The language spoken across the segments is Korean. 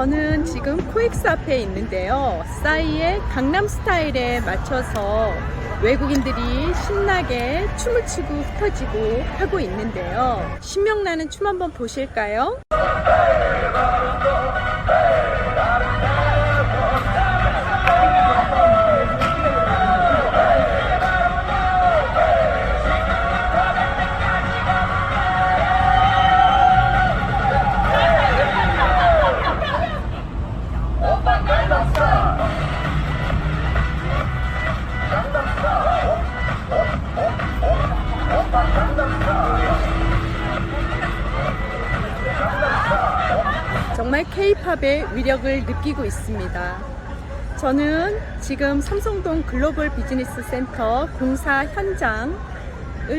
저는 지금 코엑스 앞에 있는데요. 싸이의 강남 스타일에 맞춰서 외국인들이 신나게 춤을 추고 흩어지고 하고 있는데요. 신명나는 춤 한번 보실까요? 정말 K-팝의 위력을 느끼고 있습니다. 저는 지금 삼성동 글로벌 비즈니스 센터 공사 현장을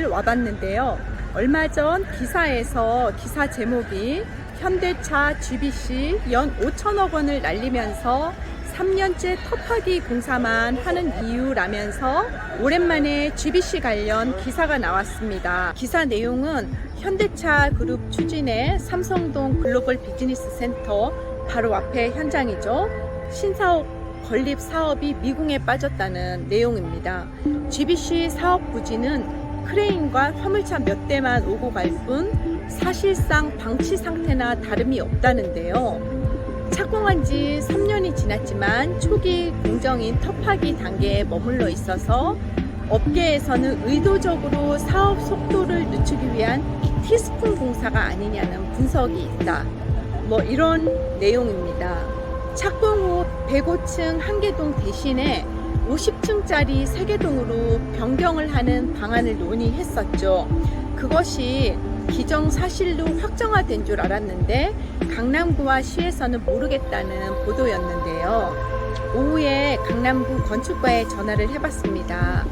와봤는데요. 얼마 전 기사에서 기사 제목이 현대차 GBC 연 5천억 원을 날리면서 3년째 터파기 공사만 하는 이유라면서 오랜만에 GBC 관련 기사가 나왔습니다. 기사 내용은 현대차 그룹 추진의 삼성동 글로벌 비즈니스 센터 바로 앞에 현장이죠. 신사업 건립 사업이 미궁에 빠졌다는 내용입니다. GBC 사업 부지는 크레인과 화물차 몇 대만 오고 갈 뿐 사실상 방치 상태나 다름이 없다는데요. 착공한 지 3년이 지났지만 초기 공정인 터파기 단계에 머물러 있어서 업계에서는 의도적으로 사업 속도를 늦추기 위한 티스푼 공사가 아니냐는 분석이 있다. 뭐 이런 내용입니다. 착공 후 105층 한개동 대신에 50층짜리 세개동으로 변경을 하는 방안을 논의했었죠. 그것이 기정사실로 확정화된 줄 알았는데 강남구와 시에서는 모르겠다는 보도였는데요. 오후에 강남구 건축과에 전화를 해봤습니다.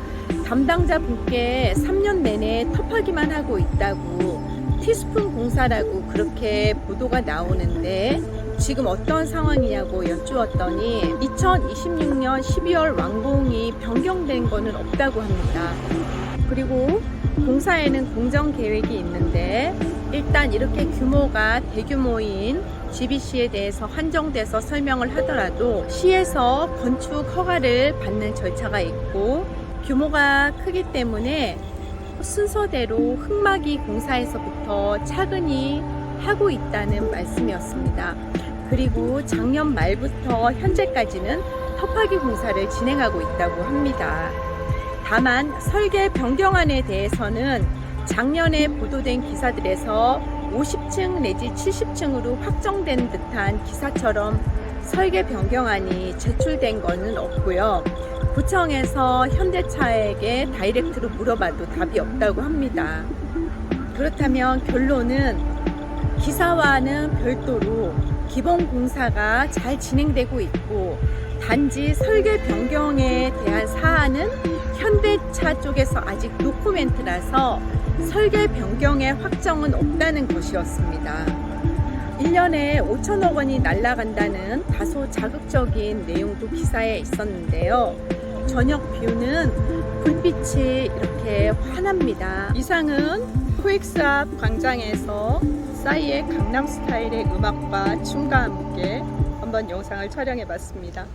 담당자 분께 3년 내내 터파기만 하고 있다고 티스푼 공사라고 그렇게 보도가 나오는데 지금 어떤 상황이냐고 여쭈었더니 2026년 12월 완공이 변경된 거는 없다고 합니다. 그리고 공사에는 공정 계획이 있는데 일단 이렇게 규모가 대규모인 GBC에 대해서 한정돼서 설명을 하더라도 시에서 건축 허가를 받는 절차가 있고 규모가 크기 때문에 순서대로 흑막이 공사에서부터 차근히 하고 있다는 말씀이었습니다. 그리고 작년 말부터 현재까지는 터파기 공사를 진행하고 있다고 합니다. 다만 설계 변경안에 대해서는 작년에 보도된 기사들에서 50층 내지 70층으로 확정된 듯한 기사처럼 설계 변경안이 제출된 것은 없고요. 구청에서 현대차에게 다이렉트로 물어봐도 답이 없다고 합니다. 그렇다면 결론은 기사와는 별도로 기본 공사가 잘 진행되고 있고 단지 설계 변경에 대한 사안은 현대차 쪽에서 아직 노코멘트라서 설계 변경의 확정은 없다는 것이었습니다. 1년에 5천억 원이 날아간다는 다소 자극적인 내용도 기사에 있었는데요. 저녁 뷰는 불빛이 이렇게 환합니다. 이상은 코엑스 앞 광장에서 싸이의 강남 스타일의 음악과 춤과 함께 한번 영상을 촬영해 봤습니다.